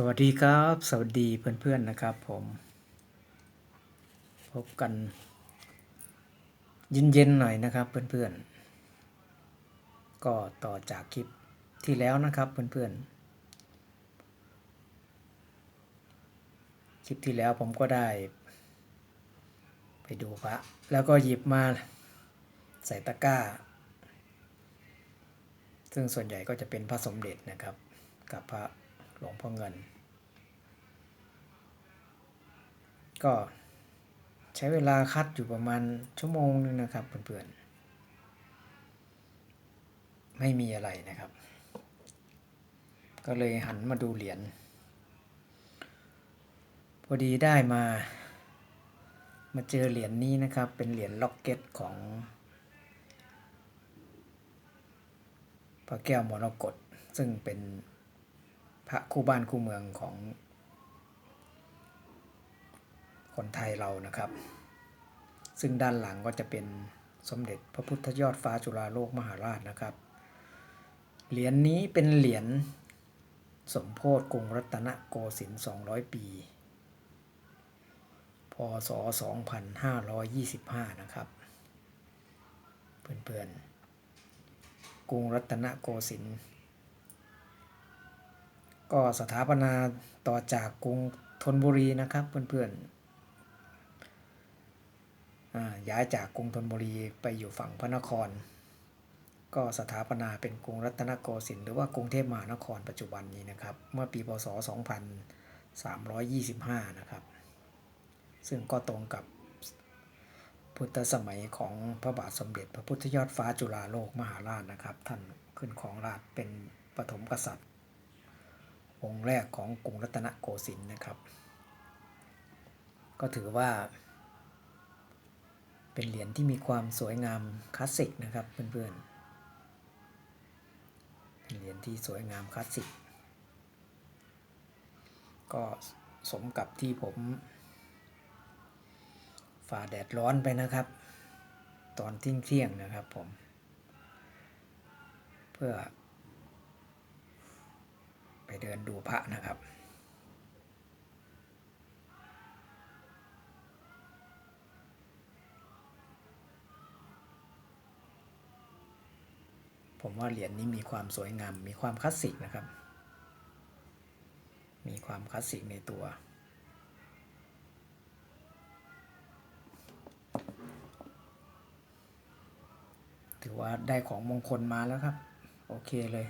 สวัสดีครับ สวัสดีเพื่อนๆนะครับผมพบกันเย็นๆหน่อยนะครับเพื่อนๆ ก็ต่อจากคลิปที่แล้วนะครับเพื่อนๆ คลิปที่แล้วผมก็ได้ ไปดูพระแล้วก็หยิบมาใส่ตะกร้า ซึ่งส่วนใหญ่ก็จะเป็นพระสมเด็จนะครับกับพระ หลวงพ่อเงิน ก็ใช้เวลาคัดอยู่ประมาณชั่วโมงนึงนะครับเพื่อนๆ ไม่มีอะไรนะครับ ก็เลยหันมาดูเหรียญพอดีได้มา มาเจอเหรียญนี้นะครับ เป็นเหรียญล็อกเก็ตของพระแก้วมรกตซึ่งเป็น พระคู่บ้านคู่เมืองของ คนไทยเรานะครับ ซึ่งด้านหลังก็จะเป็นสมเด็จพระพุทธยอดฟ้าจุฬาโลกมหาราชนะครับ เหรียญนนี้เป็นเหรียญสมโพธิกรุงรัตนโกสินทร์200 ปี พศ 2525 นะครับ เพื่อนๆ กรุงรัตนโกสินทร์ ก็สถาปนาต่อจากกรุงธนบุรีนะครับเพื่อนๆย้ายจากกรุงธนบุรีไปอยู่ฝั่งพระนคร ก็สถาปนาเป็นกรุงรัตนโกสินทร์หรือว่ากรุงเทพมหานครปัจจุบันนี้นะครับ เมื่อปีพศ 2325 นะครับ ซึ่งก็ตรงกับพุทธสมัยของพระบาทสมเด็จพระพุทธยอดฟ้าจุฬาโลกมหาราชนะครับ ท่านขึ้นของราชเป็นปฐมกษัตริย์ องค์แรกของกรุงรัตนโกสินทร์นะครับ ก็ถือว่า เป็นเหรียญที่มีความสวยงามคลาสสิกนะครับเพื่อนๆเป็นเหรียญที่สวยงามคลาสสิก ก็สมกับที่ผมฝ่าแดดร้อนไปนะครับ ตอนทิ้งเที่ยงนะครับผม เพื่อ ไปเดินดูพระนะครับ ผมว่าเหรียญนี้มีความสวยงาม มีความคลาสสิกนะครับ มีความคลาสสิกในตัวถือว่าได้ของมงคลมาแล้วครับ โอเคเลย